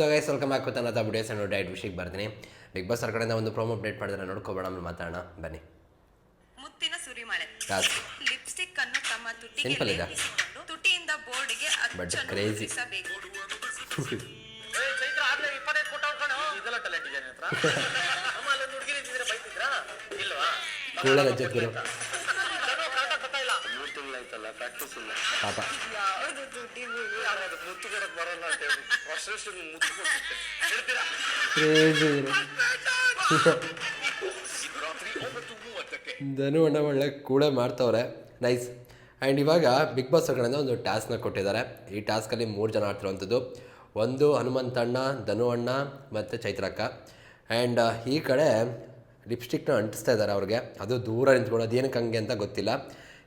So guys welcome back ಅನ್ನೋ videos ನೋಡಿ diet ವಿಷಯಕ್ಕೆ ಬರ್ತೀನಿ ಬಿಗ್ ಬಾಸ್ ಅವ್ರ ಕಡೆಯಿಂದ ಒಂದು ಪ್ರೋಮೋ ಅಪ್ಡೇಟ್ ಮಾಡಿದ್ರೆ ನೋಡ್ಕೊಬೇಡ ಆಮೇಲೆ ಮಾತಾಡೋಣ. ಬನ್ನಿ. ಮುತ್ತಿನ ಸುರಿಮಳೆ ಲಿಪ್ಸ್ಟಿಕ್ ಅನ್ನು ತಮ್ಮ ತುಟಿಗೆ ಇದೆ. ಲೇಪಿಸಿಕೊಂಡು ತುಟಿಯಿಂದ ಬೋರ್ಡ್ಗೆ. ಮುದ್ರಿಸಬೇಕು ಪಾಪ. ಯಾವುದು ತುಟಿ ಯಾವ್ದು ಮುತ್ತು ಕೊಡಕ್ ಬರಲ್ಲ ಅಂತ ಹೇಳಿ ವರ್ಷ ಮುತ್ತು ಕೊಡ್ತಿದ್ದೆ ಹೇಳ್ತೀರಾ ಕ್ರೇಜಿ ರಾತ್ರಿ ಒಂಬತ್ತು ಮೂವತ್ತಕ್ಕೆ ಧನು ಅಣ್ಣ ಒಳ್ಳೆ ಕೂಡ ಮಾಡ್ತವ್ರೆ. ನೈಸ್ ಆ್ಯಂಡ್ ಇವಾಗ ಬಿಗ್ ಬಾಸ್ ಅವ್ರ ಕಡೆಯಿಂದ ಒಂದು ಟಾಸ್ಕ್ನ ಕೊಟ್ಟಿದ್ದಾರೆ. ಈ ಟಾಸ್ಕಲ್ಲಿ ಮೂರು ಜನ ಆಡ್ತಿರುವಂಥದ್ದು ಒಂದು ಹನುಮಂತಣ್ಣ ಧನು ಅಣ್ಣ ಮತ್ತು ಚೈತ್ರಕ್ಕ. ಆ್ಯಂಡ್ ಈ ಕಡೆ ಲಿಪ್ಸ್ಟಿಕ್ನ ಅಂಟಿಸ್ತಾ ಇದ್ದಾರೆ ಅವ್ರಿಗೆ. ಅದು ದೂರ ನಿಂತ್ಕೊಂಡು ಅದೇನಕ್ಕೆ ಹಂಗೆ ಅಂತ ಗೊತ್ತಿಲ್ಲ.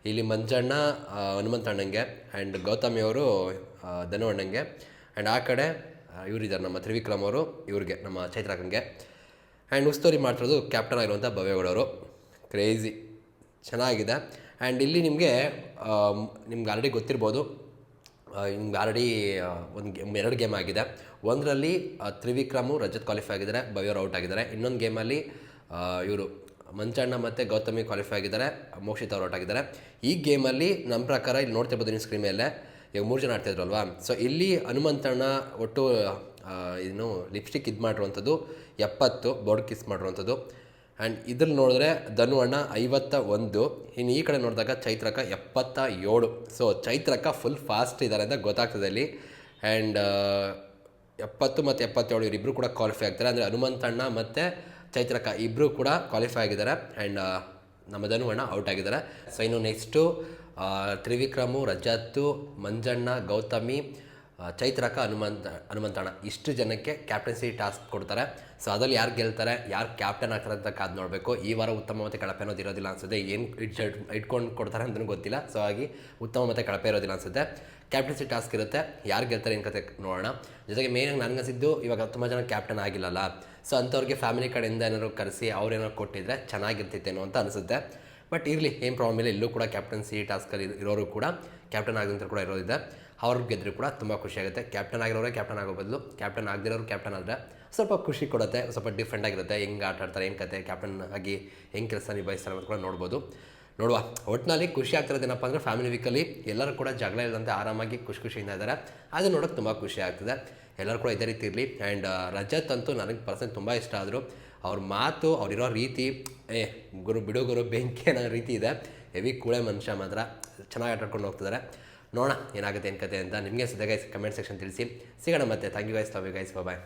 ಇಲ್ಲಿ ಮಂಜಣ್ಣ ಹನುಮಂತ ಅಣ್ಣಂಗೆ ಆ್ಯಂಡ್ ಗೌತಮಿ ಅವರು ಆ, ಧನು ಅಣ್ಣಂಗೆ ಆ್ಯಂಡ್ ಆ ಕಡೆ ಇವರಿದ್ದಾರೆ ನಮ್ಮ ತ್ರಿವಿಕ್ರಮ್ ಅವರು ಇವ್ರಿಗೆ ನಮ್ಮ ಚೈತ್ರಕಂಗೆ ಆ್ಯಂಡ್ ಉಸ್ತೋರಿ ಮಾಡ್ತಿರೋದು ಕ್ಯಾಪ್ಟನ್ ಆಗಿರುವಂಥ ಭವ್ಯಗೌಡವರು ಕ್ರೇಜಿ ಚೆನ್ನಾಗಿದೆ. ಆ್ಯಂಡ್ ಇಲ್ಲಿ ನಿಮಗೆ ನಿಮ್ಗೆ ಆಲ್ರೆಡಿ ಗೊತ್ತಿರ್ಬೋದು ನಿಮ್ಗೆ ಆಲ್ರೆಡಿ ಒಂದು ಗೇಮ್ ಎರಡು ಗೇಮ್ ಆಗಿದೆ. ಒಂದರಲ್ಲಿ ತ್ರಿವಿಕ್ರಮು ರಜತ್ ಕ್ವಾಲಿಫೈ ಆಗಿದ್ದಾರೆ ಭವ್ಯವರು ಔಟ್ ಆಗಿದ್ದಾರೆ. ಇನ್ನೊಂದು ಗೇಮಲ್ಲಿ ಇವರು ಮಂಚಣ್ಣ ಮತ್ತು ಗೌತಮಿ ಕ್ವಾಲಿಫೈ ಆಗಿದ್ದಾರೆ, ಮೋಕ್ಷಿತ್ ಅವ್ರು ಔಟ್ ಆಗಿದ್ದಾರೆ. ಈ ಗೇಮಲ್ಲಿ ನಮ್ಮ ಪ್ರಕಾರ ಇಲ್ಲಿ ನೋಡ್ತಿರ್ಬೋದು ನೀವು ಸ್ಕ್ರೀನ್ ಮೇಲೆ. ಈಗ ಮೂರು ಜನ ಆಡ್ತಿದ್ರಲ್ವಾ ಸೊ ಇಲ್ಲಿ ಹನುಮಂತಣ್ಣ ಒಟ್ಟು ಏನು ಲಿಪ್ಸ್ಟಿಕ್ ಇದು ಮಾಡಿರುವಂಥದ್ದು ಎಪ್ಪತ್ತು ಬೋರ್ಡ್ ಕಿಸ್ ಮಾಡಿರುವಂಥದ್ದು. ಆ್ಯಂಡ್ ಇದ್ರಲ್ಲಿ ನೋಡಿದ್ರೆ ಧನು ಅಣ್ಣ ಐವತ್ತ ಒಂದು ಇನ್ನು ಈ ಕಡೆ ನೋಡಿದಾಗ ಚೈತ್ರಕ ಎಪ್ಪತ್ತ ಏಳು ಸೊ ಚೈತ್ರಕ ಫುಲ್ ಫಾಸ್ಟ್ ಇದ್ದಾರೆ ಅಂತ ಗೊತ್ತಾಗ್ತದೆ ಇಲ್ಲಿ. ಆ್ಯಂಡ್ ಎಪ್ಪತ್ತು ಮತ್ತು ಎಪ್ಪತ್ತೇಳು ಇವರಿಬ್ಬರು ಕೂಡ ಕ್ವಾಲಿಫೈ ಆಗ್ತಾರೆ. ಅಂದರೆ ಹನುಮಂತಣ್ಣ ಮತ್ತು ಚೈತ್ರಕ ಇಬ್ಬರು ಕೂಡ ಕ್ವಾಲಿಫೈ ಆಗಿದ್ದಾರೆ. ಆ್ಯಂಡ್ ನಮ್ಮ ಧನು ಅಣ್ಣ ಔಟ್ ಆಗಿದ್ದಾರೆ. ಸೊ ಇನ್ನು ನೆಕ್ಸ್ಟು ತ್ರಿವಿಕ್ರಮು, ರಜತ್ತು, ಮಂಜಣ್ಣ, ಗೌತಮಿ ಚೈತ್ರಕ ಹನುಮಂತ, ಹನುಮಂತಣ್ಣ. ಇಷ್ಟು ಜನಕ್ಕೆ ಕ್ಯಾಪ್ಟನ್ಸಿ ಟಾಸ್ಕ್ ಕೊಡ್ತಾರೆ. ಸೊ ಅದರಲ್ಲಿ ಯಾರು ಗೆಲ್ತಾರೆ, ಯಾರು ಕ್ಯಾಪ್ಟನ್ ಆಗ್ತಾರೆ ಅಂತ ಕಾದು ನೋಡಬೇಕು. ಈ ವಾರ ಉತ್ತಮ ಮತ್ತು ಕಳಪೆ ಅನ್ನೋದು ಇರೋದಿಲ್ಲ ಅನ್ಸುತ್ತೆ. ಏನು ಇಟ್ಕೊಂಡು ಕೊಡ್ತಾರೆ ಅಂತಲೂ ಗೊತ್ತಿಲ್ಲ. ಸೊ ಹಾಗೆ ಉತ್ತಮ ಮತ್ತು ಕಳಪೆ ಇರೋದಿಲ್ಲ ಅನ್ಸುತ್ತೆ. ಕ್ಯಾಪ್ಟನ್ಸಿ ಟಾಸ್ಕ್ ಇರುತ್ತೆ. ಯಾರು ಗೆಲ್ತಾರೆ ಏನು ಕತೆ ನೋಡೋಣ. ಜೊತೆಗೆ ಮೇಯ್ನಾಗಿ ನನಗನ್ಸಿದ್ದು ಇವಾಗ ತುಂಬ ಜನ ಕ್ಯಾಪ್ಟನ್ ಆಗಿಲ್ಲಲ್ಲ. ಸೊ ಅಂಥವ್ರಿಗೆ ಫ್ಯಾಮಿಲಿ ಕಡೆಯಿಂದ ಏನಾದ್ರು ಕರೆಸಿ ಅವ್ರೇನಾದ್ರು ಕೊಟ್ಟಿದ್ರೆ ಚೆನ್ನಾಗಿರ್ತಿತ್ತೇನೋ ಅಂತ ಅನಿಸುತ್ತೆ. ಬಟ್ ಇರಲಿ, ಏನು ಪ್ರಾಬ್ಲಮ್ ಇಲ್ಲ. ಇಲ್ಲೂ ಕೂಡ ಕ್ಯಾಪ್ಟನ್ಸಿ ಟಾಸ್ಕಲ್ಲಿ ಇರೋರು ಕೂಡ ಕ್ಯಾಪ್ಟನ್ ಆಗೋಂಥ ಕೂಡ ಇರೋದಿದೆ ಅವ್ರಿಗೆ ಗೆದ್ದರೆ ಕೂಡ ತುಂಬ ಖುಷಿಯಾಗುತ್ತೆ ಕ್ಯಾಪ್ಟನ್ ಆಗಿರೋರೆ ಕ್ಯಾಪ್ಟನ್ ಆಗೋ ಬದಲು ಕ್ಯಾಪ್ಟನ್ ಆಗದಿರೋರು ಕ್ಯಾಪ್ಟನ್ ಆದರೆ ಸ್ವಲ್ಪ ಖುಷಿ ಕೊಡುತ್ತೆ, ಸ್ವಲ್ಪ ಡಿಫ್ರೆಂಟ್ ಆಗಿರುತ್ತೆ. ಹೆಂಗೆ ಆಟ ಆಡ್ತಾರೆ ಏನು ಕತೆ ಕ್ಯಾಪ್ಟನ್ ಆಗಿ ಹೆಂಗೆ ಕೆಲಸ ನಿಭಾಯಿಸ್ತಾರೆ ಅಂತ ಕೂಡ ನೋಡ್ಬೋದು. ನೋಡುವ. ಒಟ್ಟಿನಲ್ಲಿ ಖುಷಿ ಆಗ್ತಿರೋದೇನಪ್ಪ ಅಂದರೆ ಫ್ಯಾಮಿಲಿ ವೀಕಲ್ಲಿ ಎಲ್ಲರೂ ಕೂಡ ಜಗಳ ಇಲ್ಲದಂತೆ ಆರಾಮಾಗಿ ಖುಷಿ ಖುಷಿಯಿಂದ ಇದ್ದಾರೆ. ಅದು ನೋಡೋಕೆ ತುಂಬ ಖುಷಿ ಆಗ್ತದೆ. ಎಲ್ಲರೂ ಕೂಡ ಇದೇ ರೀತಿ ಇರಲಿ. ಆ್ಯಂಡ್ ರಜತ್ ಅಂತೂ ನನಗೆ ಪರ್ಸನ್ ತುಂಬ ಇಷ್ಟ ಆದರು. ಅವ್ರ ಮಾತು ಅವರಿರೋ ರೀತಿ, ಏ, ಗುರು, ಬಿಡು ಗುರು, ಬೆಂಕಿ ಅನ್ನೋ ರೀತಿ ಇದೆ. ಹೆವಿ ಕೂಳೆ ಮನುಷ್ಯ ಮಾತ್ರ. ಚೆನ್ನಾಗಿ ಆಟಾಡ್ಕೊಂಡು ಹೋಗ್ತಿದ್ದಾರೆ. ನೋಡೋಣ ಏನಾಗುತ್ತೆ ಏನು ಕತೆ ಅಂತ ನಿಮಗೆ ಸಿದ್ಧ ಗೈಸ್ ಕಮೆಂಟ್ ಸೆಕ್ಷನ್ ತಿಳಿಸಿ. ಸಿಗೋಣ ಮತ್ತೆ. Thank you guys love you guys bye